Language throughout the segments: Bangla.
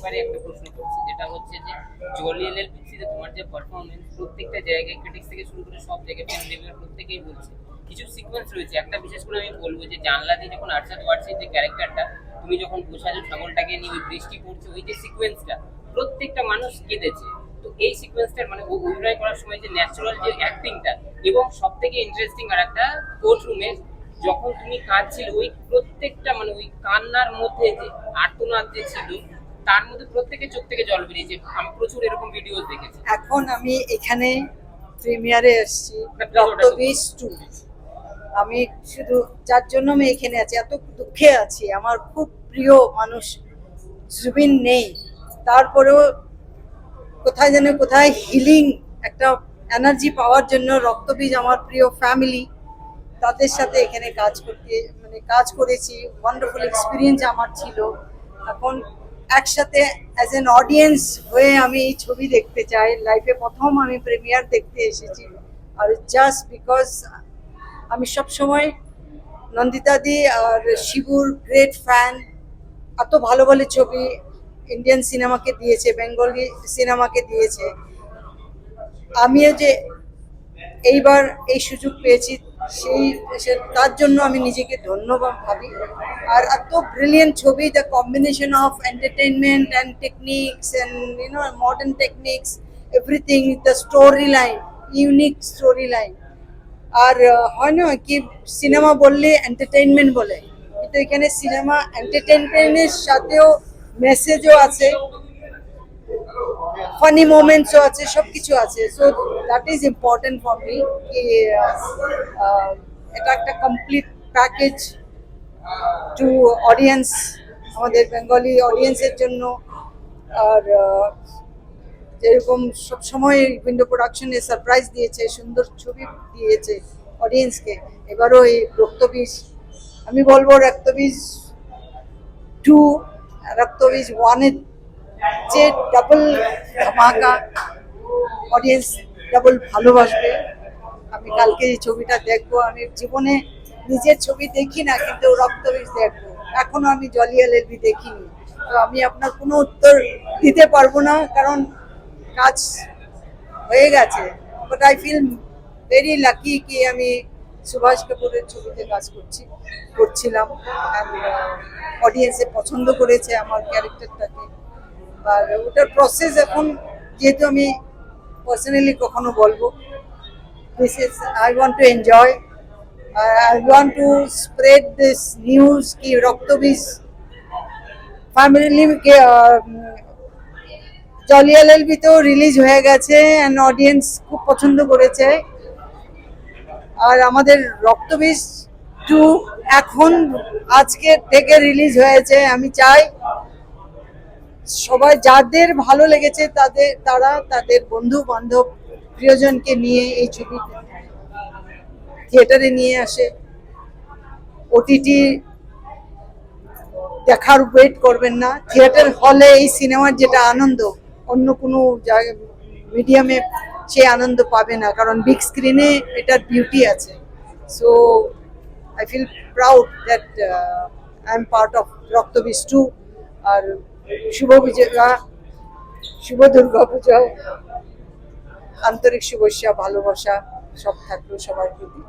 এবারে একটা প্রশ্ন করছি, যেটা হচ্ছে যে জলি এলএলবিসিতে তোমার যে পারফরমেন্স প্রত্যেকটা জায়গায় ক্রিটিক্স থেকে শুরু করে সব জায়গায় ফ্যান প্রত্যেকেই বলছে। কিছু সিকোয়েন্স রয়েছে, একটা বিশেষ করে আমি বলব যে জানলা দিয়ে যখন আরশাদ ওয়ার্সির যে ক্যারেক্টারটা তুমি যখন পোষাজো ছাগলটাকে নিয়ে ওই বৃষ্টি পড়ছে, ওই যে সিকোয়েন্সটা প্রত্যেকটা মানুষ কেঁদেছে। তো এই সিকোয়েন্সটার মানে ও অভিনয় করার সময় যে ন্যাচারাল যে অ্যাক্টিংটা এবং সব থেকে ইন্টারেস্টিং আর একটা কোর্ট রুমে যখন তুমি কাঁদছিল, ওই প্রত্যেকটা মানে ওই কান্নার মধ্যে যে আর্তনাদ যে ছিল তার মধ্যে প্রত্যেকের চোখ থেকে জল বেরিয়েছে আমি প্রচুর এরকম ভিডিও দেখেছি। এখন আমি এখানে প্রিমিয়ারে এসেছি রক্তবীজ টু আমি শুধু যার জন্য আমি এখানে আছি এত দুঃখে আছি। আমার খুব প্রিয় মানুষ জুবিন নেই। তারপরেও কোথায় যেন কোথায় হিলিং একটা এনার্জি পাওয়ার জন্য রক্তবীজ আমার প্রিয় ফ্যামিলি তাদের সাথে এখানে কাজ করতে মানে কাজ করেছি। ওয়ান্ডারফুল এক্সপিরিয়েন্স আমার ছিল। এখন একসাথে অ্যাজ এন অডিয়েন্স হয়ে আমি এই ছবি দেখতে চাই। লাইফে প্রথম আমি প্রিমিয়ার দেখতে এসেছি। আর জাস্ট বিকজ আমি সব সময় নন্দিতাদি আর শিবুর গ্রেট ফ্যান এত ভালো ভালো ছবি ইন্ডিয়ান সিনেমাকে দিয়েছে বেঙ্গলি সিনেমাকে দিয়েছে। আমিও যে এইবার এই সুযোগ পেয়েছি সেই সে- তার জন্য আমি নিজেকে ধন্যবাদ ভাবি। আর এত ব্রিলিয়েন্ট ছবি the combination of entertainment and techniques and you know modern techniques everything the story line unique story line আর হয় না কি সিনেমা বললে এন্টারটেইনমেন্ট বলে। কিন্তু এখানে সিনেমা এন্টারটেনমেন্টের সাথেও মেসেজও আছে। ফানি মোমেন্টসও আছে সব কিছু আছে so that is important for me এটা একটা কমপ্লিট প্যাকেজ টু অডিয়েন্স আমাদের বেঙ্গলি অডিয়েন্সের জন্য। আর যেরকম সবসময় উইন্ডো প্রোডাকশনে সারপ্রাইজ দিয়েছে, সুন্দর ছবি দিয়েছে অডিয়েন্সকে এবারও এই রক্তবীজ, আমি বলব রক্তবীজ টু রক্তবীজ ওয়ানের যে ডাবল ধামাকা অডিয়েন্স ডাবল ভালোবাসবে, আমি কালকে এই ছবিটা দেখব, আমি জীবনে নিজের ছবি দেখি না, কিন্তু রক্তবীজ দেখব। এখনও আমি জলিয়াল এলবি দেখিনি। তো আমি আপনার কোনো উত্তর দিতে পারব না, কারণ কাজ হয়ে গেছে। But I feel very lucky কি আমি সুভাষ কাপুরের ছবিতে কাজ করছি, করছিলাম। অডিয়েন্সে পছন্দ করেছে আমার ক্যারেক্টারটাকে আর ওটার প্রসেস এখন যেহেতু আমি পার্সোনালি কখনো বলব this is I want to enjoy I want to spread this news কি রক্তবীজ ফ্যামিলি কে জলিয়াল এলবিতেও রিলিজ হয়ে গেছে অ্যান্ড অডিয়েন্স খুব পছন্দ করেছে। আর আমাদের রক্তবীজ টু এখন আজকে থেকে রিলিজ হয়েছে, আমি চাই সবাই যাদের ভালো লেগেছে তাদের, তারা তাদের বন্ধু বান্ধব প্রিয়জনকে নিয়ে এই ছবি থিয়েটারে নিয়ে আসে। ওটিটি দেখার ওয়েট করবেন না। থিয়েটার হলে এই সিনেমার যেটা আনন্দ, অন্য কোনো মিডিয়ামে সেই আনন্দ পাবে না, কারণ বিগ স্ক্রিনে এটার বিউটি আছে। So I feel proud that I am part of Raktabeej two আর শুভ বিজয়া, শুভ দুর্গা পূজা, আন্তরিক শুভেচ্ছা, ভালোবাসা, সব থাকল সবার প্রতি।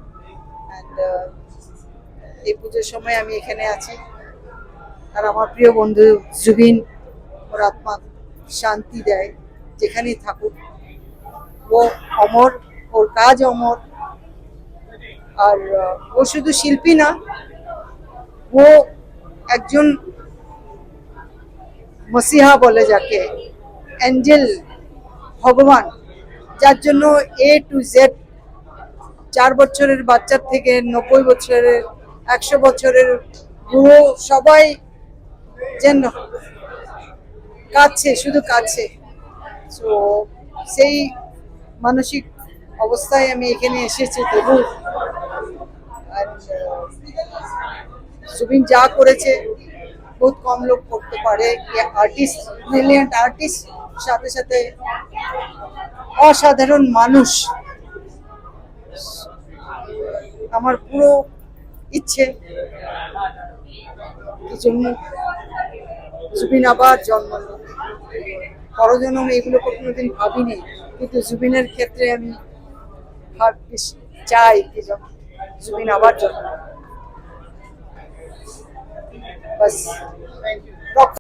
এই পুজোর সময় আমি এখানে আছি। আর আমার প্রিয় বন্ধু জুবিন, ওর আত্মা শান্তি দেয়, যেখানেই থাকুক। ও অমর, ওর কাজ অমর। আর ও শুধু শিল্পী না, ও একজন মসিহা বলে যাকে, অ্যাঞ্জেল, ভগবান, যার জন্য এ টু জেড চার বছরের বাচ্চার থেকে নব্বই বছরের, একশো বছরের বুড়ো সবাই যেন কাছে, শুধু কাছে। তো সেই মানসিক অবস্থায় আমি এখানে এসেছি তবু আর জুবিন যা করেছে বহুত কম লোক করতে পারে আর্টিস্ট ব্রিলিয়েন্ট আর্টিস্ট সাথে সাথে অসাধারণ মানুষ। আমার পুরো ইচ্ছে জন্য? জুবিন আবার জন্ম। পরজনম এগুলো কোনোদিন ভাবিনি, কিন্তু জুবিনের ক্ষেত্রে আমি ভাব- চাই যেন জুবিন আবার জন্ম બસ